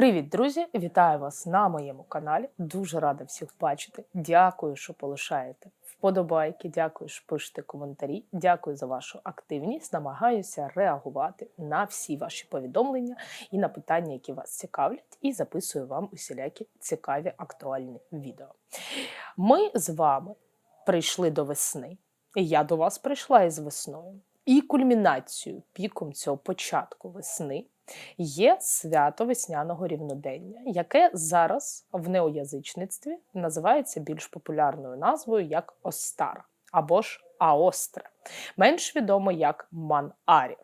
Привіт, друзі! Вітаю вас на моєму каналі. Дуже рада всіх бачити. Дякую, що полишаєте вподобайки. Дякую, що пишете коментарі. Дякую за вашу активність. Намагаюся реагувати на всі ваші повідомлення і на питання, які вас цікавлять, і записую вам усілякі цікаві актуальні відео. Ми з вами прийшли до весни. Я до вас прийшла із весною. І кульмінацією, піком цього початку весни є свято весняного рівнодення, яке зараз в неоязичництві називається більш популярною назвою як Остара або ж Аостре, менш відомо як Ман-Арі.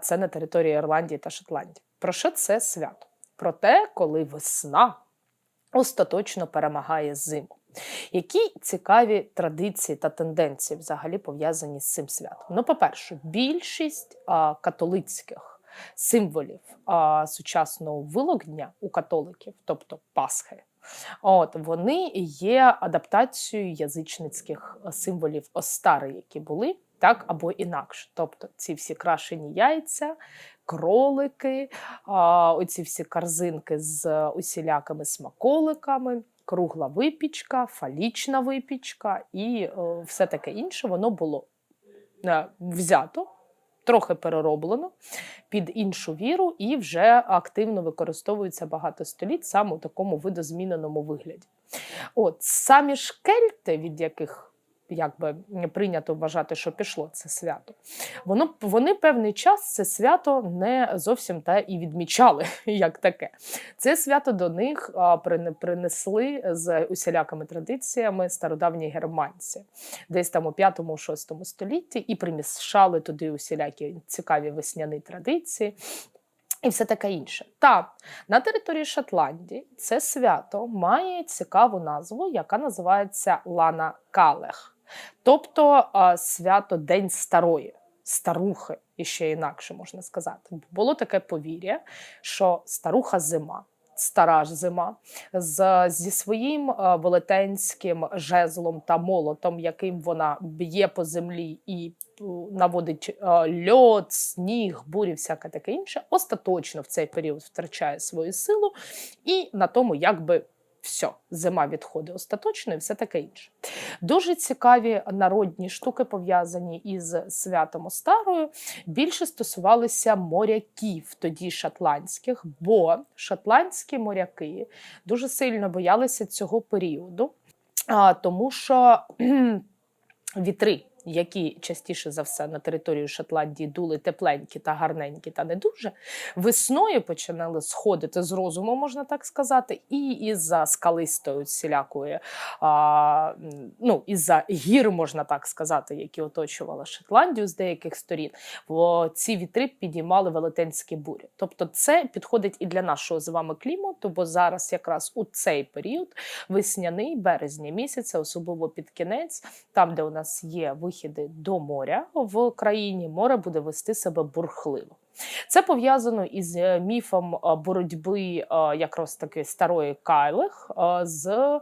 Це на території Ірландії та Шотландії. Про що це свято? Про те, коли весна остаточно перемагає зиму. Які цікаві традиції та тенденції взагалі пов'язані з цим святом? Ну, по-перше, більшість католицьких символів а, сучасного вилогдня у католиків, тобто Пасхи, от вони є адаптацією язичницьких символів Остари, які були так або інакше. Тобто ці всі крашені яйця, кролики, а, оці всі корзинки з усілякими смаколиками кругла випічка, фалічна випічка і е, все таке інше, воно було е, взято, трохи перероблено під іншу віру і вже активно використовується багато століть саме у такому видозміненому вигляді. От самі ж кельти, від яких якби прийнято вважати, що пішло це свято. Воно вони певний час це свято не зовсім та і відмічали як таке. Це свято до них принесли з усілякими традиціями стародавні германці, десь там у 5-6 столітті, і примішали туди усілякі цікаві весняні традиції. І все таке інше. Та на території Шотландії це свято має цікаву назву, яка називається Лана Калех. Тобто свято День Старої, старухи, і ще інакше можна сказати. Було таке повір'я, що старуха зима. Стара ж зима з, зі своїм велетенським жезлом та молотом, яким вона б'є по землі і наводить льод, сніг, бурі, всяке таке інше, остаточно в цей період втрачає свою силу, і на тому якби все, зима відходить остаточно і все таке інше. Дуже цікаві народні штуки пов'язані із святом Остарою. Більше стосувалися моряків, тоді шотландських, бо шотландські моряки дуже сильно боялися цього періоду, тому що вітри які частіше за все на територію Шотландії дули тепленькі та гарненькі, та не дуже, весною починали сходити з розуму, можна так сказати, і із-за скалистої всілякої, а, ну, із-за гір, можна так сказати, які оточували Шотландію з деяких сторін, бо ці вітри підіймали велетенські бурі. Тобто, це підходить і для нашого з вами клімату, бо зараз якраз у цей період весняний березня місяця, особливо під кінець, там, де у нас є вихіди до моря в країні, море буде вести себе бурхливо. Це пов'язано із е, міфом е, боротьби е, якраз таки старої Кайлих з.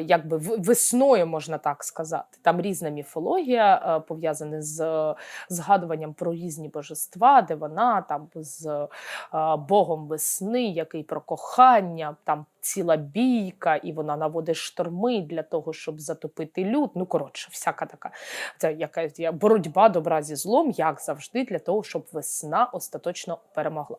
Якби весною можна так сказати, там різна міфологія пов'язана з згадуванням про різні божества, де вона там з Богом весни, який про кохання, там ціла бійка, і вона наводить шторми для того, щоб затопити люд. Ну, коротше, всяка така це якась боротьба добра зі злом, як завжди, для того, щоб весна остаточно перемогла.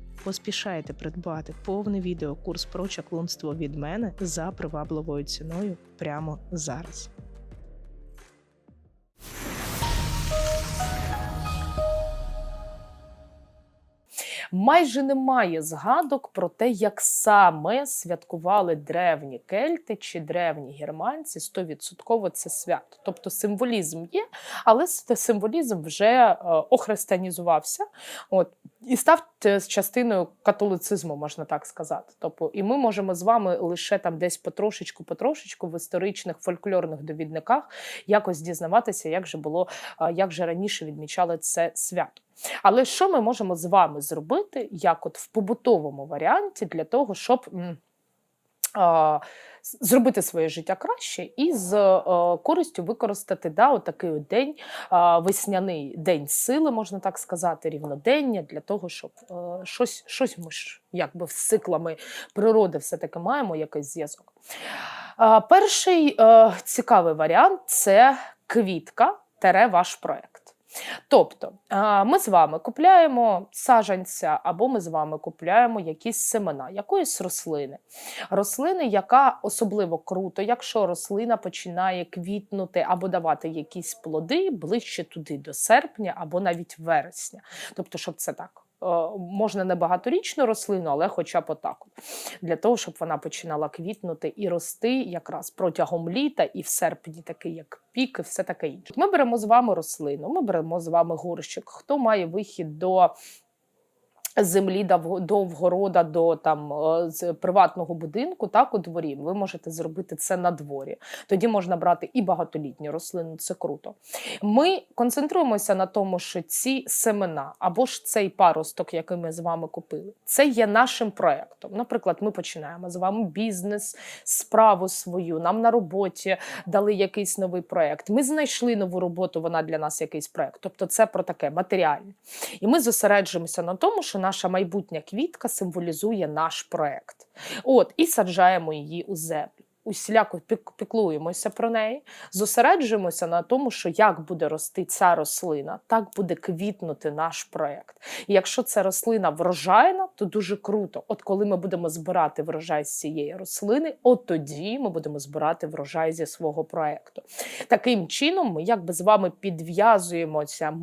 Поспішайте придбати повний відеокурс про чаклунство від мене за привабливою ціною прямо зараз. Майже немає згадок про те, як саме святкували древні кельти чи древні германці. Стовідсотково це свято. Тобто символізм є, але символізм вже е, охристиянізувався. От і став частиною католицизму, можна так сказати. Тобто, і ми можемо з вами лише там десь потрошечку, потрошечку в історичних фольклорних довідниках якось дізнаватися, як же було, як же раніше відмічали це свято. Але що ми можемо з вами зробити, як от в побутовому варіанті, для того, щоб зробити своє життя краще і з е, користю використати да, отакий от день, а, весняний день сили, можна так сказати, рівнодення, для того, щоб е, щось, щось ми ж якби з циклами природи все-таки маємо якийсь зв'язок. А, перший е, цікавий варіант це квітка тере ваш проект. Тобто ми з вами купляємо саджанця, або ми з вами купляємо якісь семена, якоїсь рослини. Рослини, яка особливо круто, якщо рослина починає квітнути або давати якісь плоди ближче туди до серпня або навіть вересня. Тобто, щоб це так. Е, Можна не багаторічну рослину, але хоча б отак. Для того, щоб вона починала квітнути і рости якраз протягом літа, і в серпні такий, як пік, і все таке інше. Ми беремо з вами рослину, ми беремо з вами горщик. Хто має вихід до землі до вгорода, до там е, приватного будинку, так у дворі, ви можете зробити це на дворі. Тоді можна брати і багатолітні рослини, це круто. Ми концентруємося на тому, що ці семена або ж цей паросток, який ми з вами купили, це є нашим проектом. Наприклад, ми починаємо з вами бізнес, справу свою. Нам на роботі дали якийсь новий проект. Ми знайшли нову роботу, вона для нас якийсь проект. Тобто, це про таке матеріальне. І ми зосереджуємося на тому, що наша майбутня квітка символізує наш проект. От, і саджаємо її у землю. Усіляко піклуємося про неї, зосереджуємося на тому, що як буде рости ця рослина, так буде квітнути наш проект. І якщо ця рослина врожайна, то дуже круто. От коли ми будемо збирати врожай з цієї рослини, от тоді ми будемо збирати врожай зі свого проекту. Таким чином, ми якби з вами підв'язуємося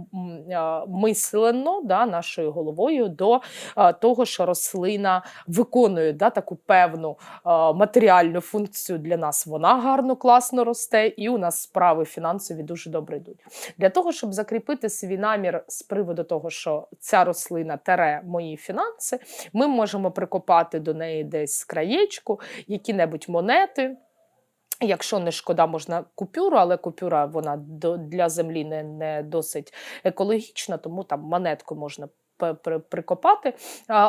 е, мислено да, нашою головою до е, того, що рослина виконує да, таку певну е, матеріальну функцію для нас. Вона гарно, класно росте, і у нас справи фінансові дуже добре йдуть. Для того, щоб закріпити свій намір з приводу того, що ця рослина тере мої фінанси, ми можемо прикопати до неї десь краєчку, які-небудь монети. Якщо не шкода, можна купюру, але купюра вона для землі не, не досить екологічна, тому там монетку можна прикопати.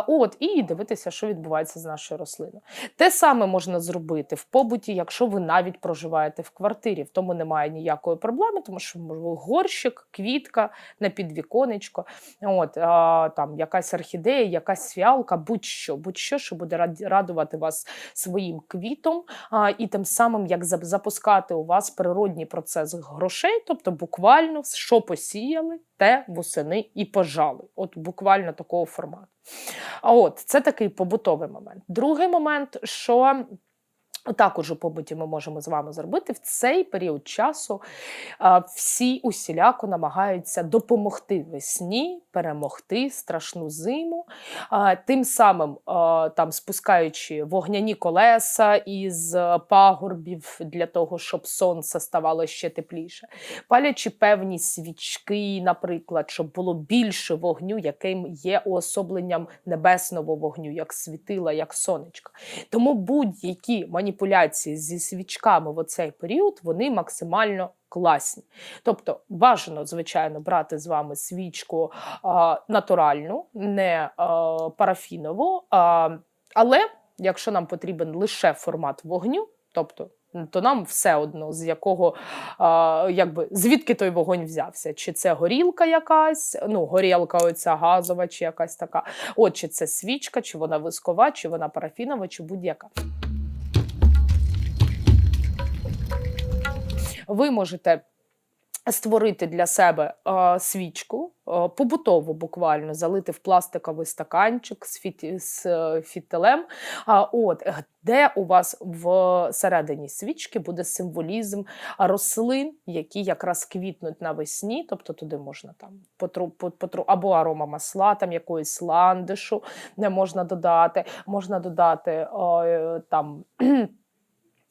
От, і дивитися, що відбувається з нашою рослиною. Те саме можна зробити в побуті, якщо ви навіть проживаєте в квартирі. В тому немає ніякої проблеми, тому що можливо горщик, квітка на підвіконечко, от, а, там якась орхідея, якась фіалка, будь-що, будь-що, що буде радувати вас своїм квітом, а, і тим самим як запускати у вас природній процес грошей, тобто буквально що посіяли, те восени і пожали. От буквально такого формату. А от це такий побутовий момент. Другий момент, що також у побуті ми можемо з вами зробити в цей період часу. Всі усіляко намагаються допомогти весні, перемогти страшну зиму, тим самим там спускаючи вогняні колеса із е, пагорбів для того, щоб сонце ставало ще тепліше, палячи певні свічки, наприклад, щоб було більше вогню, яким є уособленням небесного вогню, як світила, як сонечко. Тому будь-які маніпуляції зі свічками в оцей період вони максимально класні. Тобто бажано, звичайно, брати з вами свічку а, натуральну, не а, парафінову, а, але якщо нам потрібен лише формат вогню, тобто то нам все одно з якого а, якби звідки той вогонь взявся. Чи це горілка якась, ну горілка оця газова, чи якась така, от чи це свічка, чи вона вискова, чи вона парафінова, чи будь-яка. Ви можете створити для себе е, свічку, е, побутову буквально залити в пластиковий стаканчик з, фіті, з е, фітилем. А, от, де у вас всередині свічки буде символізм рослин, які якраз квітнуть навесні, тобто туди можна там потру, по- потру, або арома масла, там якоїсь ландишу не можна додати, можна додати е, там.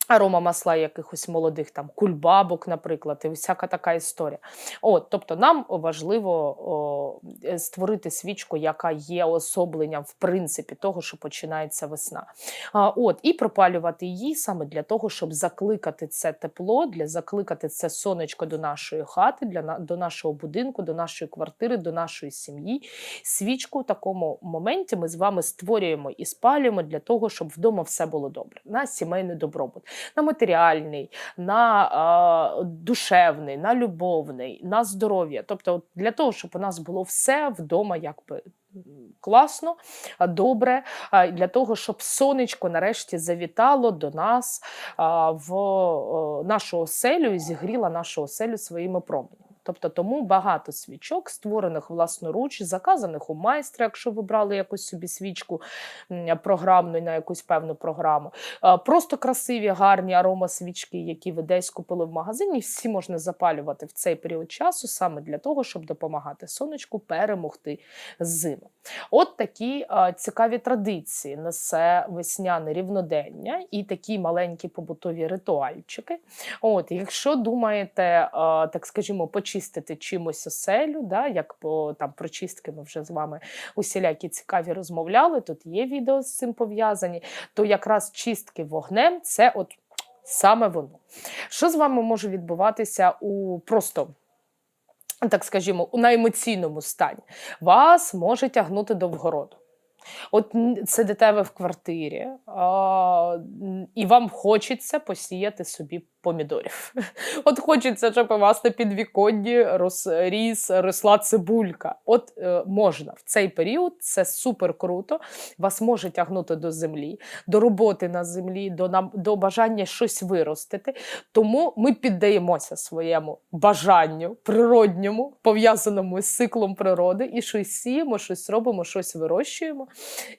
Арома масла якихось молодих там кульбабок, наприклад, і всяка така історія. От, тобто, нам важливо о, е, створити свічку, яка є особленням в принципі того, що починається весна. А, от, і пропалювати її саме для того, щоб закликати це тепло, для закликати це сонечко до нашої хати, для до нашого будинку, до нашої квартири, до нашої сім'ї. Свічку в такому моменті ми з вами створюємо і спалюємо для того, щоб вдома все було добре. На сімейний добробут, на матеріальний, на а, душевний, на любовний, на здоров'я. Тобто, от для того, щоб у нас було все вдома, якби. Класно, добре, для того, щоб сонечко нарешті завітало до нас в нашу оселю і зігріло нашу оселю своїми променями. Тобто тому багато свічок, створених власноруч, заказаних у майстра, якщо ви брали якусь собі свічку програмну на якусь певну програму. Просто красиві, гарні аромасвічки, які ви десь купили в магазині, всі можна запалювати в цей період часу саме для того, щоб допомагати сонечку перемогти зиму. От такі цікаві традиції несе весняне рівнодення і такі маленькі побутові ритуальчики. От, якщо думаєте, так скажімо, почистити чимось оселю, да, як по там прочистки ми вже з вами усілякі цікаві розмовляли, тут є відео з цим пов'язані, то якраз чистки вогнем це от саме воно. Що з вами може відбуватися у просто. Так скажімо, на емоційному стані вас може тягнути до вгороду. От сидите ви в квартирі, а, і вам хочеться посіяти собі помідорів. От хочеться, щоб у вас на підвіконні рос, росла цибулька. От е, можна в цей період, це супер круто. Вас може тягнути до землі, до роботи на землі, до, нам, до бажання щось виростити. Тому ми піддаємося своєму бажанню природньому, пов'язаному з циклом природи, і щось сіємо, щось робимо, щось вирощуємо,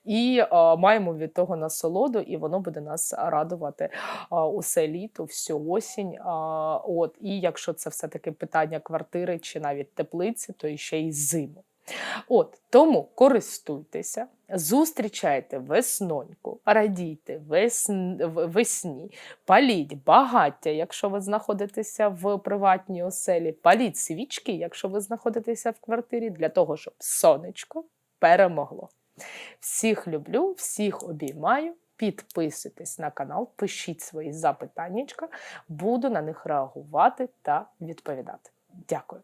і е, маємо від того насолоду, і воно буде нас радувати е, усе літо, всю осінь. А, от, і якщо це все-таки питання квартири чи навіть теплиці, то ще й зиму. От тому користуйтеся, зустрічайте весноньку, радійте весн... весні, паліть багаття, якщо ви знаходитеся в приватній оселі, паліть свічки, якщо ви знаходитеся в квартирі, для того, щоб сонечко перемогло. Всіх люблю, всіх обіймаю. Підписуйтесь на канал, пишіть свої запитаннячка, буду на них реагувати та відповідати. Дякую.